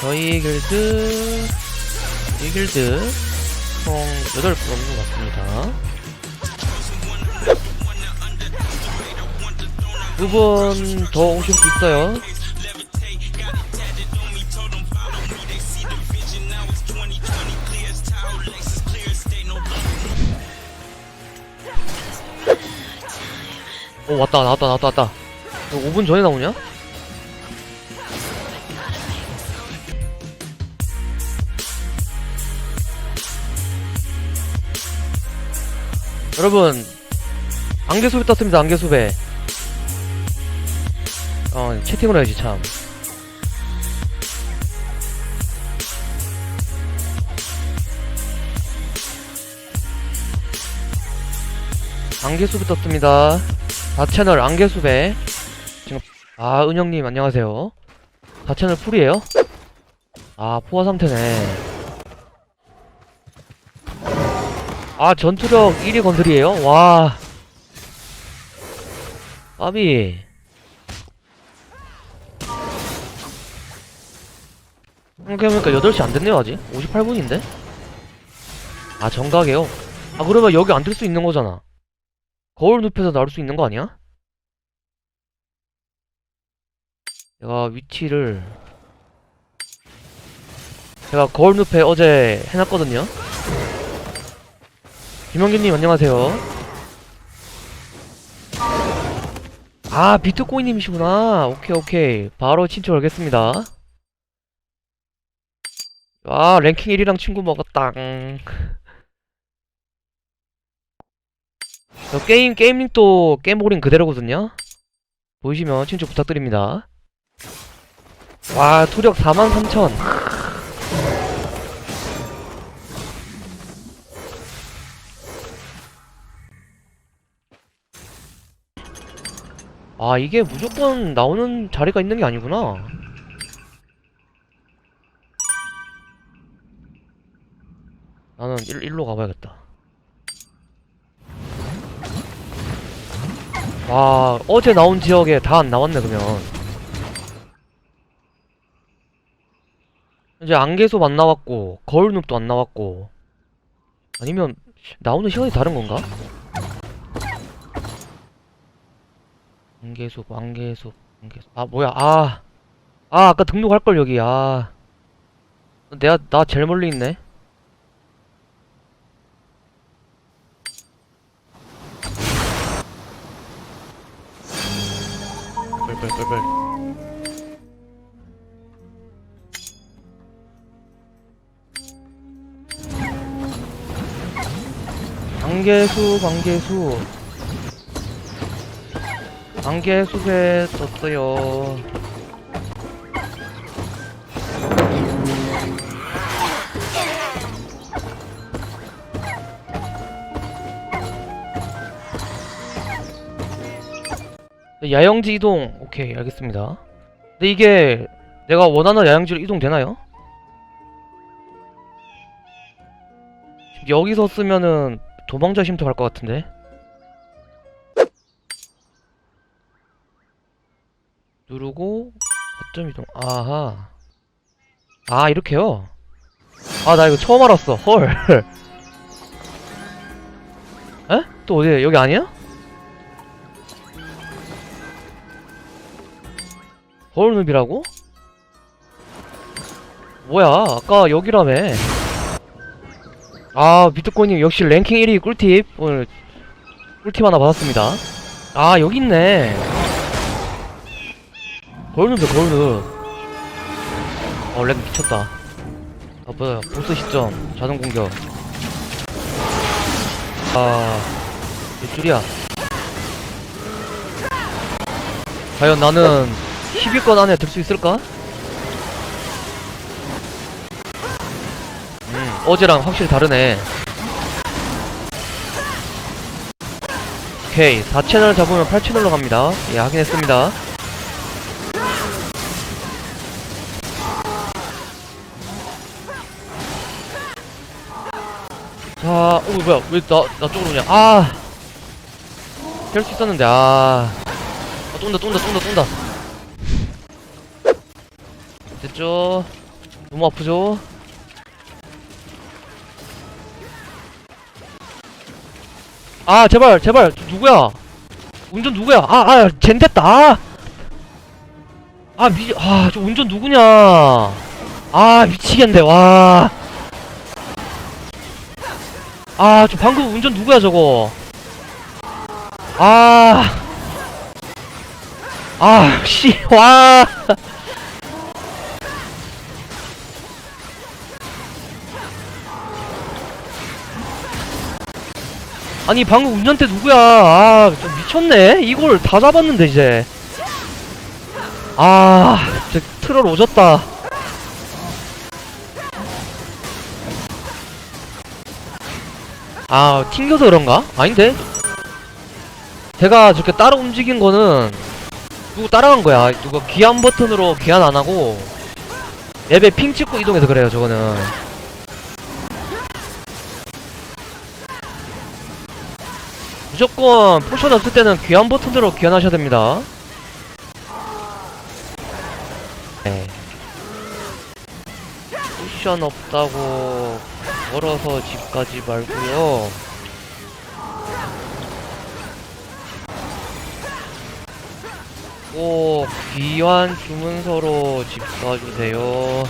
저희 길드 이 길드 총 8분 같습니다. 두 분 더 오실 수 있어요 오 왔다 나왔다 나왔다 왔다. 너 5분 전에 나오냐? 여러분 안개수배 떴습니다 안개수배. 어 채팅을 해야지 참. 안개수배 떴습니다 다채널 안개수배 지금 아 은영님 안녕하세요 다채널 풀이에요? 아 포화 상태네 아 전투력 1위 건드리에요? 와 까비 생각해보니까 8시 안됐네요 아직 58분인데? 아 정각이에요? 아 그러면 여기 안뜰수 있는 거잖아 거울 눕혀서 나올 수 있는 거 아니야? 내가 위치를 제가 거울 눕에 어제 해놨거든요 김영균님 안녕하세요. 아 비트코인님이시구나. 오케이 오케이. 바로 친추 걸겠습니다. 아 랭킹 1위랑 친구 먹었다. 저 게임 게임 링도 게임볼링 그대로거든요. 보이시면 친추 부탁드립니다. 와 투력 43,000. 아 이게 무조건 나오는 자리가 있는 게 아니구나 나는 일, 일로 가봐야겠다 와 어제 나온 지역에 다 안 나왔네 그러면. 이제 안개소 안 나왔고 거울눕도 안 나왔고. 아니면 나오는 시간이 다른 건가? 안개숲 안개숲 안개숲. 아 뭐야 아. 아, 아까 등록할 걸 여기. 아. 내가 나 제일 멀리 있네 안개숲 안개숲 안개숲에 떴어요. 네, 야영지 이동. 오케이, 알겠습니다. 근데 이게 내가 원하는 야영지로 이동되나요? 여기서 쓰면은 도망자 쉼터 갈 것 같은데. 누르고 거점 이동 아하 아 이렇게요? 아 나 이거 처음 알았어 헐 에? 또 어디 여기 아니야? 거울늪이라고? 뭐야 아까 여기라며 아 비트코인님 역시 랭킹 1위 꿀팁. 오늘 꿀팁 하나 받았습니다. 아 여기 있네. 거울눈도 거울눈 어렉 미쳤다. 아 뭐야. 보스 시점 자동 공격. 아몇 줄이야. 과연 나는 10위권 안에 들 수 있을까? 어제랑 확실히 다르네. 오케이 4채널 잡으면 8채널로 갑니다. 예 확인했습니다. 자, 오 뭐야 왜 나 나 쪽으로 그냥 아! 할수 있었는데 아, 아 쏜다 쏜다 쏜다 쏜다. 됐죠? 너무 아프죠 아 제발 제발 저 누구야 운전 누구야 아아 젠 됐다 아! 아 미, 아, 저 운전 누구냐? 아, 미치겠네, 와. 아, 저 방금 운전 누구야, 저거? 아. 아, 씨, 와. 아니, 방금 운전대 누구야? 아, 좀 미쳤네? 이걸 다 잡았는데, 이제. 아, 저 트롤 오졌다. 아, 튕겨서 그런가? 아닌데? 제가 저렇게 따로 움직인 거는 누구 따라간 거야. 누가 귀환 버튼으로 귀환 안 하고 맵에 핑 찍고 이동해서 그래요, 저거는. 무조건 포션 없을 때는 귀환 버튼으로 귀환하셔야 됩니다. 네. 쿠션 없다고 걸어서 집 가지 말고요. 꼭 귀환 주문서로 집 가주세요.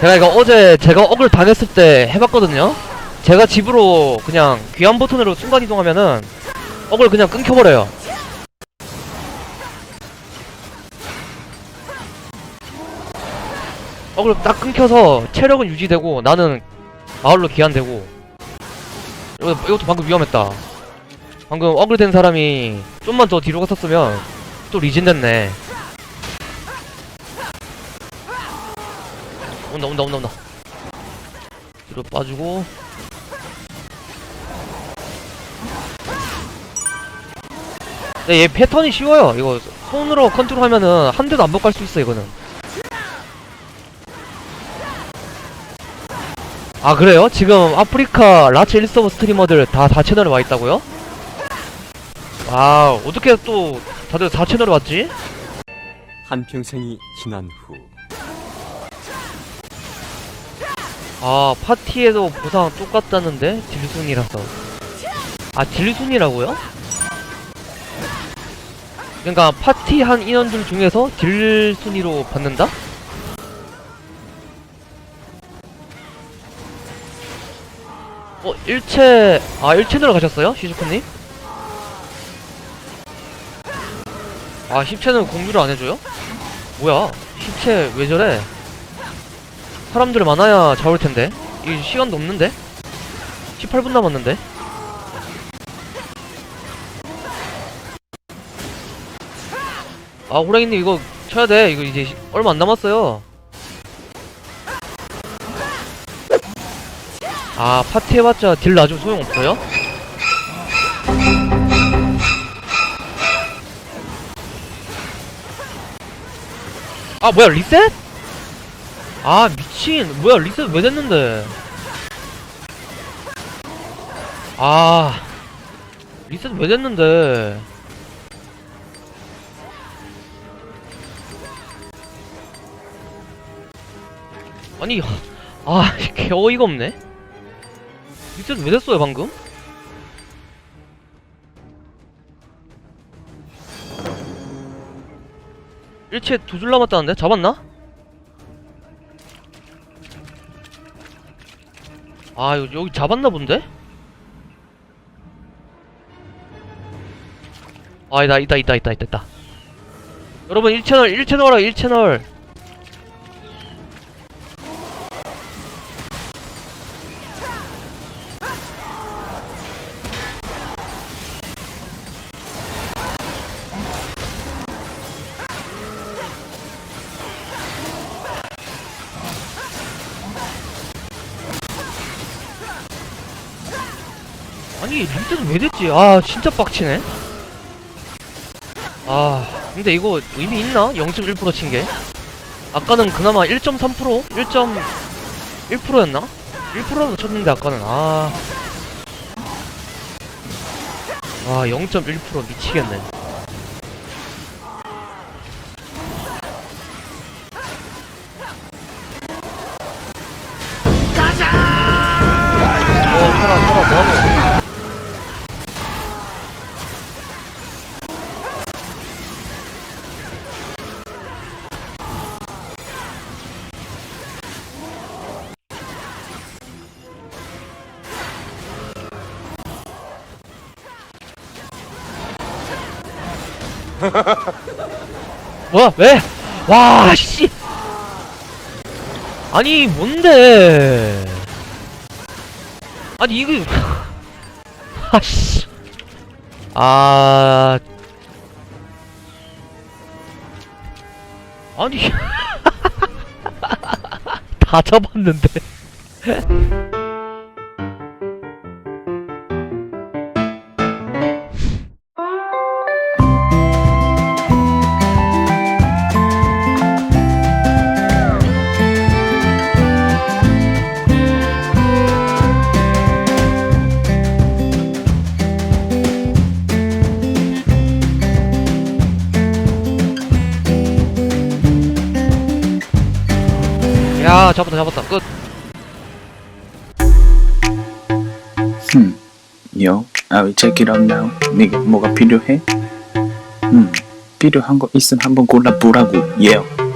제가 이거 어제 제가 억을 당했을 때 해봤거든요. 제가 집으로 그냥 귀환 버튼으로 순간 이동하면은 억을 그냥 끊겨버려요. 억을 딱 끊겨서 체력은 유지되고 나는 마을로 귀환되고. 이것도 방금 위험했다. 방금 억을 된 사람이 좀만 더 뒤로 갔었으면 또 리진 됐네. 온다 온다 온다 온다. 뒤로 빠지고 얘 패턴이 쉬워요 이거 손으로 컨트롤하면은 한 대도 안못갈수 있어 이거는 아 그래요? 지금 아프리카 라츠 1서버 스트리머들 다 4채널에 와있다고요? 와 어떻게 또 다들 4채널에 왔지? 한평생이 지난 후 아 파티에도 보상 똑같다는데? 딜순이라서 아 딜순이라고요? 그러니까 파티 한 인원들 중에서 딜 순위로 받는다? 어, 일체, 아, 일체으로 가셨어요? 시즈코님? 아, 10채는 공유를 안 해줘요? 뭐야, 10채 왜 저래? 사람들 많아야 잡을 텐데. 이 시간도 없는데? 18분 남았는데? 아, 호랑이님 이거 쳐야 돼. 이거 이제 시- 얼마 안 남았어요. 아 파티 해봤자 딜 나좀 소용없어요? 아 뭐야 리셋? 아 미친 뭐야 리셋 왜 됐는데 아 리셋 왜 됐는데 아니 아 개 어이가 없네 리셋 왜 됐어요 방금? 일체 두 줄 남았다는데? 잡았나? 아 여기, 잡았나 본데? 아 있다 있다 있다 있다 있다 여러분 1채널 1채널 하라 1채널 아니 립드는 왜 됐지? 아 진짜 빡치네 아 근데 이거 의미 있나? 0.1% 친게 아까는 그나마 1.3% 1.1%였나? 1%라도 쳤는데 아까는 아, 아아 0.1% 미치겠네 뭐야 왜? 와 씨. 아니 뭔데? 아니 이거 아씨. 아 아니 다 잡았는데. 잡았다 잡았다 끝. Hmm. Yo, I will check it out now. 네가 뭐가 필요해? 음, 필요한 거 있으면 한번 골라보라고. Yeah.